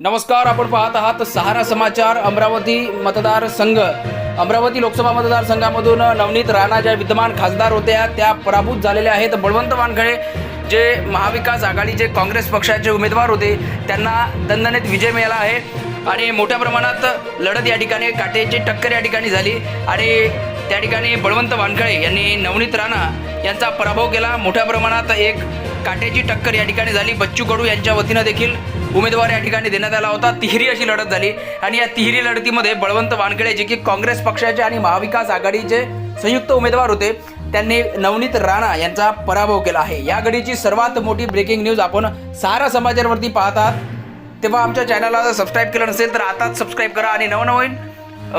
नमस्कार आपण पाहत आहात सहारा समाचार अमरावती मतदारसंघ. अमरावती लोकसभा मतदारसंघामधून नवनीत राणा ज्या विद्यमान खासदार होत्या त्या पराभूत झालेल्या आहेत. बळवंत वानखळे जे महाविकास आघाडीचे काँग्रेस पक्षाचे उमेदवार होते त्यांना दणदणीत विजय मिळाला आहे. आणि मोठ्या प्रमाणात लढत या ठिकाणी काटेची टक्कर या ठिकाणी झाली. आणि त्या ठिकाणी बळवंत वानखळे यांनी नवनीत राणा यांचा पराभव केला. मोठ्या प्रमाणात एक काट्याची टक्कर या ठिकाणी झाली. बच्चू कडू यांच्या वतीनं देखील उमेदवार या ठिकाणी देण्यात आला होता. तिहेरी अशी लढत झाली. आणि या तिहेरी लढतीमध्ये बळवंत वानखेडे जे की काँग्रेस पक्षाचे आणि महाविकास आघाडीचे संयुक्त उमेदवार होते त्यांनी नवनीत राणा यांचा पराभव केला आहे. या घडीची सर्वात मोठी ब्रेकिंग न्यूज आपण सारा समाजावरती पाहतात तेव्हा आमच्या चॅनलला जर सबस्क्राईब केलं नसेल तर आताच सबस्क्राईब करा आणि नवनवीन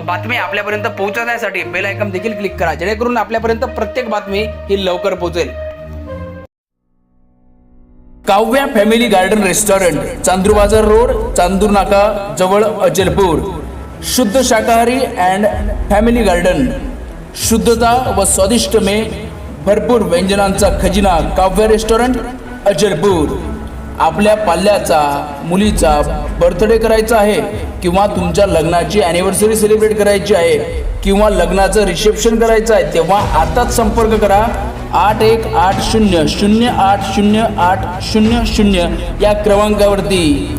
बातमी आपल्यापर्यंत पोहोचवण्यासाठी बेल आयकॉन देखील क्लिक करा. जेणेकरून आपल्यापर्यंत प्रत्येक बातमी ही लवकर पोहोचेल. Kavya family garden restaurant Chandur Bazar road Chandur नाका जवळ अजलपूर. शुद्ध शाकाहारी अँड फॅमिली गार्डन. शुद्धता व स्वादिष्ट मे भरपूर व्यंजनांचा खजिना काव्य रेस्टॉरंट अजलपूर. आपल्या पाल्याचा मुलीचा बर्थडे करायचा आहे किंवा तुमच्या लग्नाची अॅनिव्हर्सरी सेलिब्रेट करायची आहे किंवा लग्नाचं रिसेप्शन करायचं आहे तेव्हा आताच संपर्क करा. आठ एक आठ शून्य शून्य आठ शून्य आठ शून्य शून्य या क्रमांकावरती.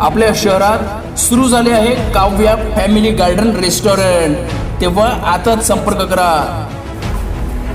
आपल्या शहरात सुरू झाले आहे काव्या फॅमिली गार्डन रेस्टॉरंट तेव्हा आताच संपर्क करा.